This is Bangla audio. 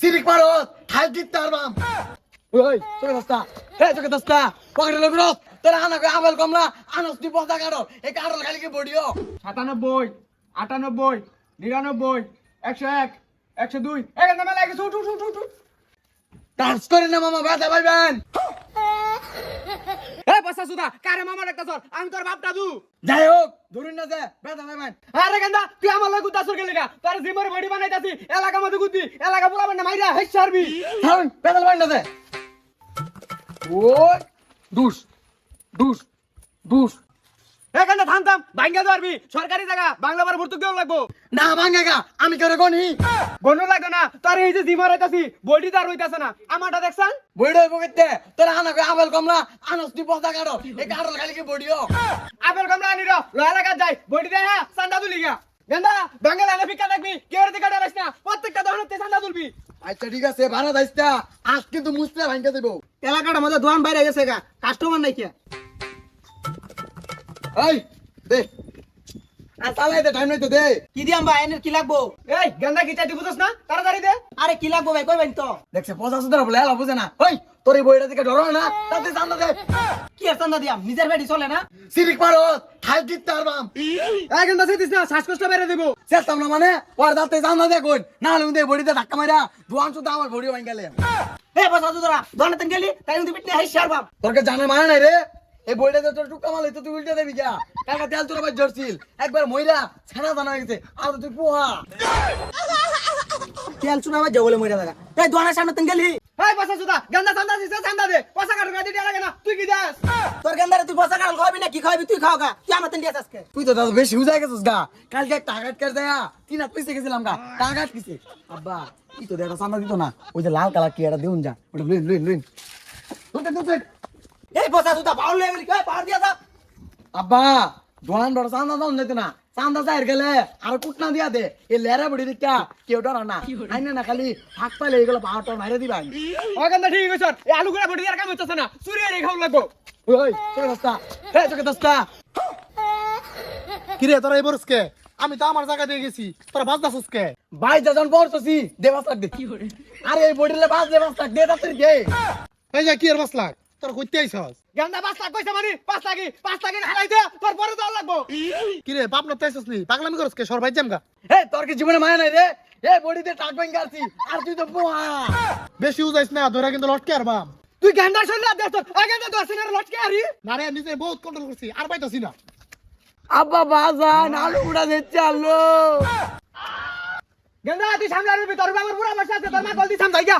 সিরিক মারত খাই দিতে পারবাম ওই তোকে দস্তা। হে তোকে দস্তা। পকেটে লোক রস তোরা আনা কই আবেল কমলা আনস তুই পচা কাটো। এই কাটল খালি কি বডিও? সাতানব্বই আটানব্বই নিরানব্বই একশো এক একশো দুই। এখানে মেলা গেছে উঠ উঠ উঠ উঠ, উঠ। টাচ করে না মামা ব্যথা পাইবেন। বসা সুদা কারে মামার একটা সর আমি তোর বাপটা দু। যাই হোক, ধরুন না যে ভাই পাইবেন আরে গেন্দা, তুই আমার লগে গুতাসর গেলি গা। তোর বডি বানাইতাছি এলাকা মধ্যে গুদ্দি এলাকা পুরা বান্না মাইরা হেস ধরুন ব্যথা পাইবেন না ওই দুষ দুস দুস এখানে থাম থাম। ভাঙ্গা ধরবি সরকারি জায়গা বাংলা বার ভর্তুক দেওয়া লাগবো। না ভাঙেগা আমি করে গনি গনু লাগবে না। তোর এই যে জিমর হইতাছি বডি তার হইতাছে না। আমারটা দেখছান বইড হইব কেতে? তোরা আনা কই আবেল কমলা? আনস তুই পচা কাটো। এই খালি কি বডিও আপেল কমলা আনি র। লয়া লাগা যাই। বডি দে হ্যাঁ চান্দা তুলি গা গেন্দা বাঙ্গাল আনে ফিকা থাকবি কেউ দিকে না প্রত্যেকটা দোকানে চান্দা তুলবি। আচ্ছা ঠিক আছে ভাড়া দাইস্তা আজ কিন্তু মুসলে ভাঙতে দেব। এলাকাটার মধ্যে দোকান বাইরে গেছে গা। কাস্টমার নাই কে। এই দে। আর চালাই দে টাইম নাই তো দে। কি দিয়াম ভাই এনের কি লাগবো? এই গেন্দা কি চাইতে বুঝছ না? তাড়াতাড়ি দে। আরে কি লাগবো ভাই কইবেন তো? দেখছে পচা সুতরা বলে এলা বুঝে না। ওই তোর এই বইটা দিকে ডরো না। তাতে জানা দে। কি আর চান্দা দিয়াম? নিজের বাড়ি চলে না? সিরিক মারত খাই দিতে পারবাম। এই গেন্দা চাইতিস না শ্বাসকষ্ট বেড়ে দেবো। চেষ্টাম না মানে পরে দাঁতে জানা দে কোন না হলে উদে বডিতে ধাক্কা মারা দুয়ান শুধু আমার বডি ভাঙ গেলে। এ বসা তোরা দোকানে তেন গেলি তাই কিন্তু পিটনে হাই শারবাম তোরকে জানে মানে নাই রে। এই বইটাতে তোর টুকা মাল হইতো, তুই উল্টে দেবি যা কাকা তেল তোর আবার জড়ছিল একবার মইরা ছানা হয়ে গেছে আর তুই পোহা। তেল চুনা বাজে বলে মইরা লাগা এই দোকানের সামনে তেন গেলি? এই বসা সুদা, গেন্দা চান্দা দিছে চান্দা দে। পয়সা কাটু গাদি দিয়ে লাগে না, তুই কি দাস? তোর গেন্দারে তুই বসা কাল খাবি না, কি খাবি তুই খাও গা। তুই আমার দিয়াস আজকে। তুই তো দাদা বেশি উজাই গেছিস গা। কালকে একটা আঘাত করে দেয়া। তিন হাত পিছিয়ে গেছিলাম গা। আঘাত কিসে আব্বা তুই তো দেখা সামনে দিত না। ওই যে লাল কালার কি এটা দেউন যা। ওটা লুইন লুইন লুইন। এই বসা তুই পাউল লে গেলি কই পার দিয়া যা। আব্বা দোয়ান বড় চান্দা দাম দিত না। চান্দা চাইর গেলে আর কুটনা দিয়া দে। এই লেরা বড়ি দিকা কেউ ডর না। আইনে না খালি ফাঁক পাইলে এগুলো পাহাড়টা মাইরে দিবা ও গেন্দা ঠিক আছে। এই আলু গুড়া বডি আর কাম হইতাছে না। চুরি আর খাও লাগবো। ওই চোখে দস্তা। হে চোখে দস্তা। কিরে তোরা এই বরসকে? আমি তো আমার জায়গা দিয়ে গেছি। তোরা বাজ দাসুস কে? ভাই যখন পড়তেছি দেবাস লাগ দে আরে এই বডিলে বাস দেবাস লাগ দে তাড়াতাড়ি দে এই যে কি আর বাস লাগ তোরা কইতে আইছস? গেন্দা পাঁচ লাখ পয়সা মারি পাঁচ লাখি পাঁচ লাখি হারাই দে? তোর পরে তো লাগবো। কিরে বাপ না তাইছস নি? পাগলামি করস কে? সরবাই জামগা হে তোর কি জীবনে মায়া নাই রে? এই বডিতে টাক ভাঙ্গা আছি আর তুই তো পোহা বেশি উজাইস না ধরা কিন্তু লটকে আর বাম। তুই গেন্দা শুনলে দে তোর এই গেন্দা তোর সিনার লটকে আরি। না রে নিজে বহুত কন্ট্রোল করছি আর পাইতাছি না। আব্বা বাজান আলু উড়া দিচ্ছে আলু গেন্দা তুই সামনে আরবি তোর বাবার পুরা বসে আছে তোর মা দি সামনে গিয়া